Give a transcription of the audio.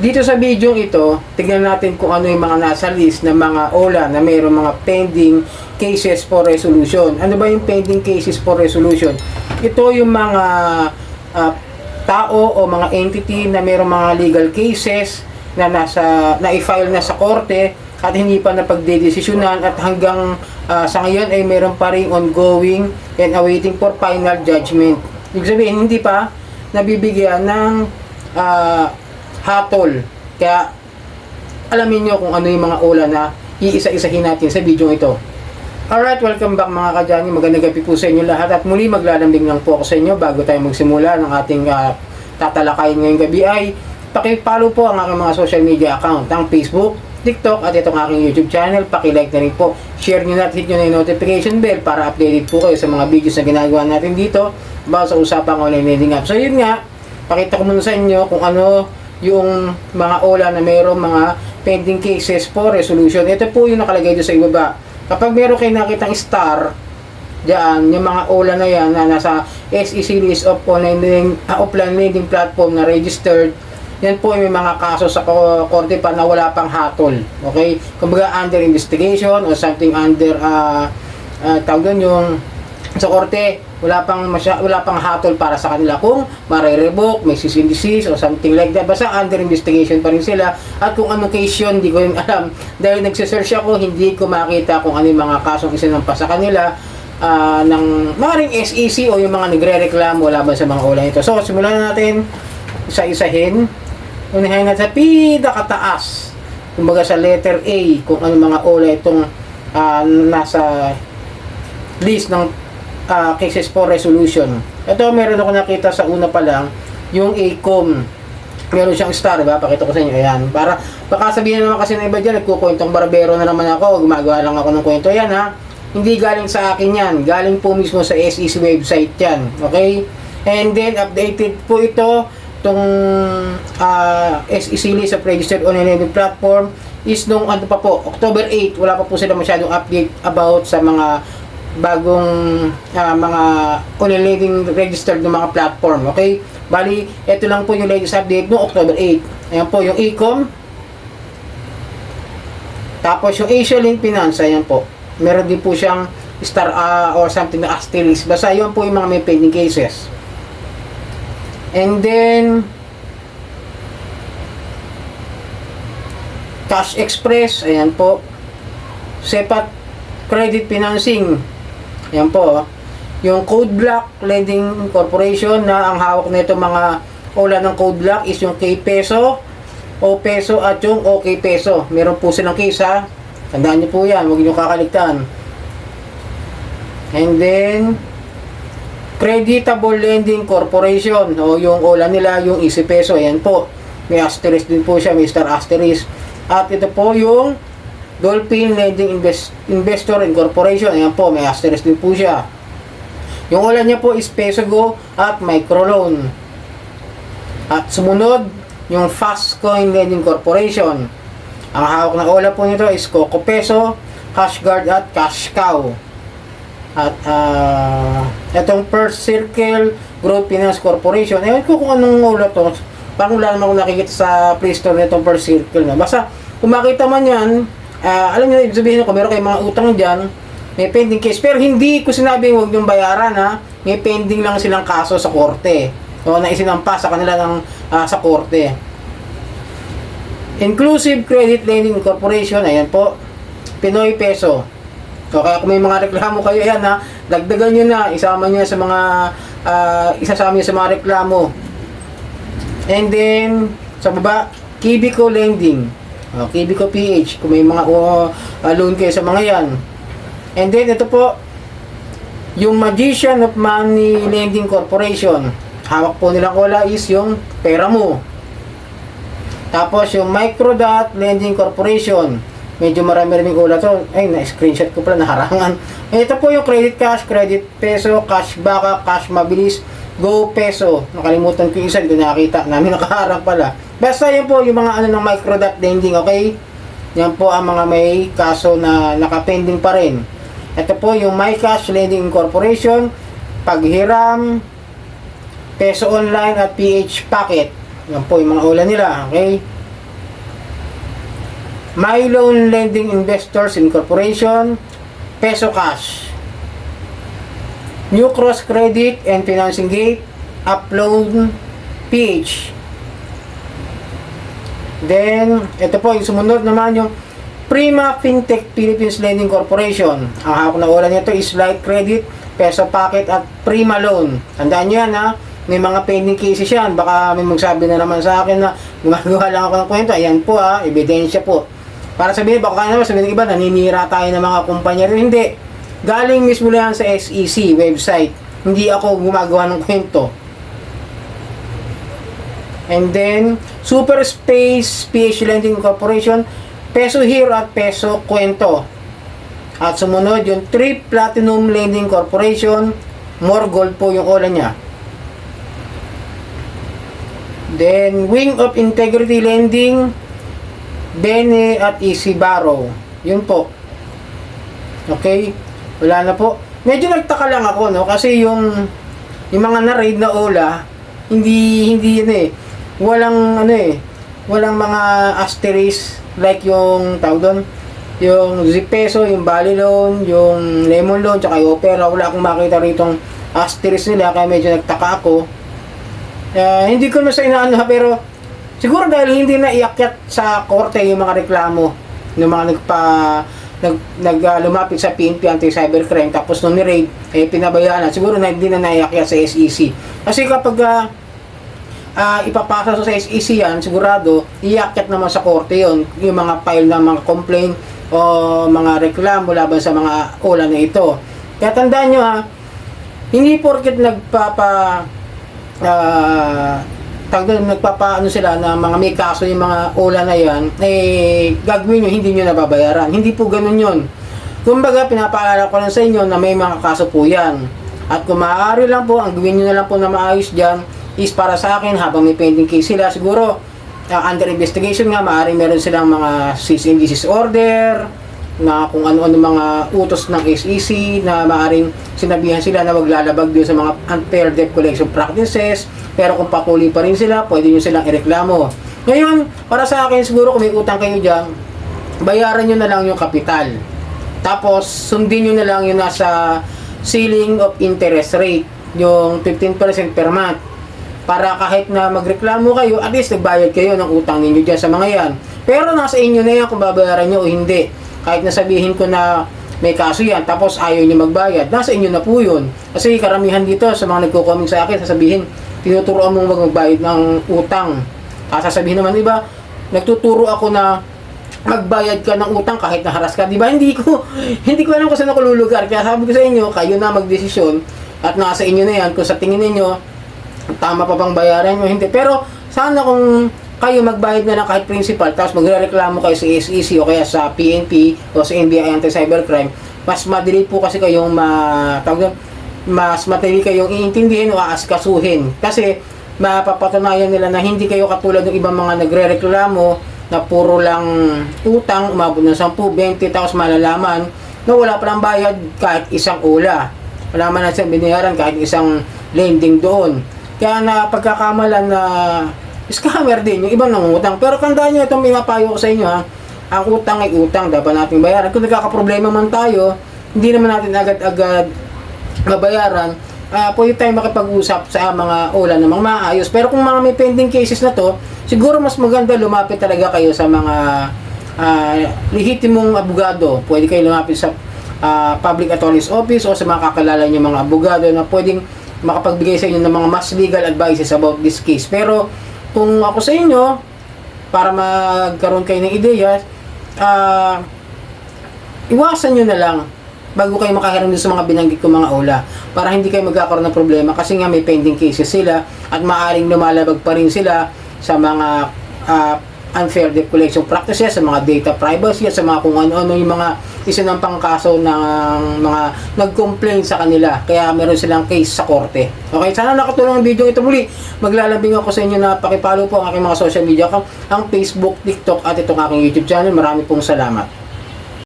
Dito sa video ito, tignan natin kung ano yung mga nasa list ng mga OLA na mayroong mga pending cases for resolution. Ano ba yung pending cases for resolution? Ito yung mga ah, tao o mga entity na mayroong mga legal cases na nasa na i-file na sa korte at hindi pa napagdedesisyonan at hanggang ah, sa ngayon ay meron pa ring ongoing and awaiting for final judgment. Ibig sabihin, hindi pa nabibigyan ng ah, hatol. Kaya alamin nyo kung ano yung mga ola na iisa-isahin natin sa video ito. Alright, welcome back mga kadyani. Magandang gabi po sa inyo lahat. At muli maglalambing lang po ako sa inyo bago tayo magsimula ng ating ah, tatalakayin ngayong gabi ay pakipollow po ang aking mga social media account, ang Facebook, TikTok at itong aking YouTube channel. Pakilike na rin po. Share nyo na at hit nyo na yung notification bell para updated po kayo sa mga videos na ginagawa natin dito about sa usapang online lending app. So yun nga, pakita ko muna sa inyo kung ano yung mga ola na mayroong mga pending cases for resolution. Ito po yung nakalagay doon sa ibaba. Kapag meron kayo nakitang star, Diyan, yung mga ola na yan na nasa SEC list of online lending, ah, offline lending platform na registered, yan po may mga kaso sa ko- korte pa na wala pang hatol. Okay? Kumbaga under investigation or something under uh, uh, tawag doon yung sa korte, wala pang masya, wala pang hatol para sa kanila kung mare-revoke, may cease and desist or something like that. Basta under investigation pa rin sila. At kung anong case yun, hindi ko rin alam. Dahil nagsisearch ako, hindi ko makita kung ano yung mga kasong isinampa sa kanila ah, ng maring SEC o yung mga nagre-reklamo laban sa mga ulan ito. So, simulan na natin isa-isahin. Unahin natin sa pinakataas. Kumbaga sa letter A, kung ano mga ola itong ah, nasa list ng ah, cases for resolution. Ito, meron ako nakita sa una pa lang, yung ACOM. Meron siyang star, diba? Pakita ko sa inyo. Ayan. Para, baka sabihin naman kasi ng iba dyan, nagkukwentong barbero na naman ako, gumagawa lang ako ng kwento. Yan ha. Hindi galing sa akin yan. Galing po mismo sa SEC website yan. Okay? And then, updated po ito itong ah, SEC list of registered online lending platform is nung ano pa po, October 8, wala pa po sila masyadong update about sa mga bagong ah, mga online lending registered ng mga platform. Okay? Bali, ito lang po yung latest update no October 8. Ayan po yung Ecom. Tapos yung Asia Link Finance, ayan po. Meron din po siyang star ah, or something na asterisk. Basta yun po yung mga may pending cases. And then, Cash Express, ayan po. Sepat Credit Financing, ayan po. oh. Yung Code Block Lending Corporation na ang hawak nito mga ola ng Code Block is yung K-Peso, O Peso at yung OK Peso. Meron po silang case ha. Tandaan niyo po yan, huwag niyo kakaligtaan. And then, Creditable Lending Corporation o yung ola nila yung Easy Peso ayan po may asterisk din po siya star asterisk at ito po yung Dolphin Lending Invest Investor Incorporation ayan po may asterisk din po siya yung ola niya po is Pesogo at Microloan at sumunod yung Fastcoin Lending Corporation ang hawak na ola po nito is Coco Peso Cashguard at Cash Cow at ah, itong First Circle Growth Finance Corporation. Ewan ko kung anong ulat to. Parang wala naman nakikita sa Play Store nitong First Circle na. Basta, kung makita man yan, ah, alam niyo, ibig sabihin ko, meron kayong mga utang dyan, may pending case. Pero hindi ko sinabing huwag niyong bayaran ha. May pending lang silang kaso sa korte. O na isinampa sa kanila ng, ah, sa korte. Inclusive Credit Lending Corporation, ayan po. Pinoy Peso. So, kaya kung may mga reklamo kayo, yan ha, dagdagan nyo na, isama nyo sa mga, ah, isasama nyo sa mga reklamo. And then, sa baba, Kibico Lending. Oh, Kibico PH, kung may mga uh, loan kayo sa mga yan. And then, ito po, yung Magician of Money Lending Corporation. Hawak po nilang kola is yung pera mo. Tapos yung Microdot Lending Corporation. Medyo marami-raming ula to. Ay, na-screenshot ko pala, naharangan. Ito po yung credit cash, credit peso, cash baka, cash mabilis, go peso. Nakalimutan ko yung isa, hindi ko nakakita. Namin nakaharang pala. Basta yan po yung mga ano ng Microdot Lending, okay? Yan po ang mga may kaso na nakapending pa rin. Ito po yung MyCash Lending Corporation, Paghiram, Peso Online at PH Packet. Yan po yung mga ulan nila, okay? My Loan Lending Investors Incorporation, Peso Cash, New Cross Credit and Financing Gate, Upload PH. Then, ito po, yung sumunod naman yung Prima Fintech Philippines Lending Corporation. Ang hawak na ulan nito is Light Credit, Peso Pocket at Prima Loan. Tandaan nyo yan ha. May mga pending cases yan. Baka may magsabi na naman sa akin na gumagawa lang ako ng kwento. Ayan po ha, ebidensya po. Para sabihin, baka naman sabihin ng iba, naninira tayo ng mga kumpanya rin. Hindi. Galing mismo lang sa SEC website. Hindi ako gumagawa ng kwento. And then, Super Space PH Lending Corporation, Peso Hero at Peso Kwento. At sumunod yung Trip Platinum Lending Corporation, More Gold po yung ola niya. Then, Wing of Integrity Lending, Bene at Easy Barrow. Yun po. Okay? Wala na po. Medyo nagtaka lang ako, no? Kasi yung yung mga na-raid na ola, hindi hindi yun eh. Walang ano eh, walang mga asterisk like yung tawag doon, yung Zipeso, yung Bali Loan, yung Lemon Loan, tsaka yung Opera. Wala akong makita ritong asterisk nila, kaya medyo nagtaka ako. Ah, hindi ko na sa inaano pero siguro dahil hindi na iakyat sa korte yung mga reklamo ng mga nagpa nag, nag ah, lumapit sa PNP anti-cybercrime tapos nung ni-raid eh pinabayaan na siguro na hindi na naiakyat sa SEC kasi kapag ah, ah, ipapasa sa SEC yan sigurado iakyat naman sa korte yon yung mga file ng mga complaint o mga reklamo laban sa mga ulan na ito kaya tandaan nyo ha hindi porket nagpapa ah tawag doon, nagpapaano sila na mga may kaso yung mga ula na yan, eh, gagawin nyo, hindi nyo nababayaran. Hindi po ganun yun. Kumbaga, pinapaalala ko lang sa inyo na may mga kaso po yan. At kung maaari lang po, ang gawin nyo na lang po na maayos dyan, is para sa akin, habang may pending case sila, siguro, uh, under investigation nga, maaari meron silang mga cease and desist order, na kung ano-ano mga utos ng SEC na maaring sinabihan sila na wag lalabag doon sa mga unfair debt collection practices. Pero kung pakuli pa rin sila pwede nyo silang ireklamo. Ngayon para sa akin siguro kung may utang kayo dyan bayaran nyo na lang yung kapital. Tapos sundin nyo na lang yung nasa ceiling of interest rate yung 15% per month para kahit na magreklamo kayo, at least nagbayad kayo ng utang ninyo dyan sa mga yan. Pero nasa inyo na yan kung babayaran nyo o hindi kahit nasabihin ko na may kaso yan, tapos ayaw niyo magbayad, nasa inyo na po yun. Kasi karamihan dito sa mga nagko-comment sa akin, sasabihin, tinuturoan mong wag magbayad ng utang. Ah, sasabihin naman, iba, nagtuturo ako na magbayad ka ng utang kahit naharas ka. Di ba? Hindi ko, hindi ko alam kung saan ako lulugar. Kaya sabi ko sa inyo, kayo na magdesisyon at nasa inyo na yan kung sa tingin ninyo, tama pa bang bayaran nyo? Hindi. Pero, sana kung kayo magbayad na lang kahit principal tapos magrereklamo kayo sa SEC o kaya sa PNP o sa NBI Anti-Cybercrime mas madali po kasi kayong ma mas madali kayong iintindihin o aaskasuhin kasi mapapatunayan nila na hindi kayo katulad ng ibang mga nagrereklamo na puro lang utang umabot ng 10, 20 tapos malalaman na wala palang bayad kahit isang ula wala man na siyang binayaran kahit isang lending doon kaya na pagkakamalan na scammer din, yung ibang nangungutang. Pero tandaan nyo, itong pinapayo ko sa inyo ha, ang utang ay utang, dapat natin bayaran. Kung nagkakaproblema man tayo, hindi naman natin agad-agad mabayaran, uh, pwede tayo makipag-usap sa mga ulan na mga maayos. Pero kung mga may pending cases na to, siguro mas maganda lumapit talaga kayo sa mga uh, lehitimong abogado. Pwede kayo lumapit sa uh, public attorney's office o sa mga kakalala nyo mga abogado na pwedeng makapagbigay sa inyo ng mga mas legal advices about this case. Pero kung ako sa inyo, para magkaroon kayo ng ideya, uh, iwasan nyo na lang bago kayo makahiram sa mga binanggit ko mga ula para hindi kayo magkakaroon ng problema kasi nga may pending cases sila at maaring lumalabag pa rin sila sa mga uh, unfair debt collection practices, sa mga data privacy, at sa mga kung ano-ano yung mga isa ng pangkaso ng mga nag-complain sa kanila. Kaya meron silang case sa korte. Okay, sana nakatulong ang video ito muli. Maglalambing ako sa inyo na pakipalo po ang aking mga social media account, ang Facebook, TikTok at itong aking YouTube channel. Marami pong salamat.